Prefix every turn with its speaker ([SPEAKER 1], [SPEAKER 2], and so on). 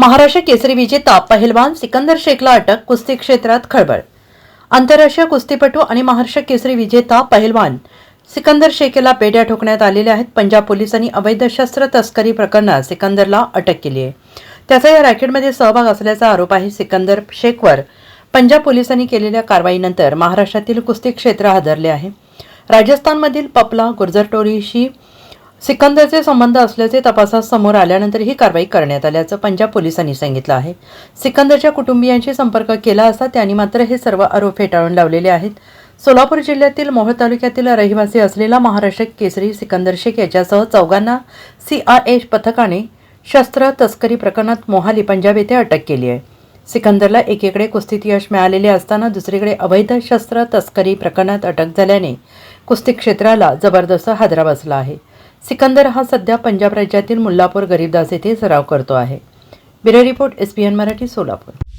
[SPEAKER 1] महाराष्ट्र केसरी विजेता पहिलवान सिकंदर शेखला अटक कुस्ती क्षेत्रात खळबळ. आंतरराष्ट्रीय कुस्तीपटू आणि महाराष्ट्र केसरी विजेता पहिलवान सिकंदर शेखेला पेड्या ठोकण्यात आलेल्या आहेत. पंजाब पोलिसांनी अवैध शस्त्र तस्करी प्रकरणात सिकंदरला अटक केली आहे त्याचा या रॅकेटमध्ये सहभाग असल्याचा आरोप आहे सिकंदर शेखवर पंजाब पोलिसांनी केलेल्या कारवाईनंतर महाराष्ट्रातील कुस्ती क्षेत्र हादरले आहे. राजस्थानमधील पपला गुर्जरटोरीशी सिकंदरचे संबंध असल्याचे तपासात समोर आल्यानंतर ही कारवाई करण्यात आल्याचं पंजाब पोलिसांनी सांगितलं आहे. सिकंदरच्या कुटुंबियांशी संपर्क केला असता त्यांनी मात्र हे सर्व आरोप फेटाळून लावलेले आहेत. सोलापूर जिल्ह्यातील मोहोळ तालुक्यातील रहिवासी असलेला महाराष्ट्र केसरी सिकंदर शेख याच्यासह चौघांना सीआरए पथकाने शस्त्र तस्करी प्रकरणात मोहाली पंजाब येथे अटक केली आहे. सिकंदरला एकीकडे कुस्तीत यश मिळालेले असताना दुसरीकडे अवैध शस्त्र तस्करी प्रकरणात अटक झाल्याने कुस्ती क्षेत्राला जबरदस्त हादरा बसला आहे. सिकंदर हा सध्या पंजाब राज्यातील मुल्लापूर गरीबदास येथे सराव करतो आहे. Bureau report S P N Marathi Solapur.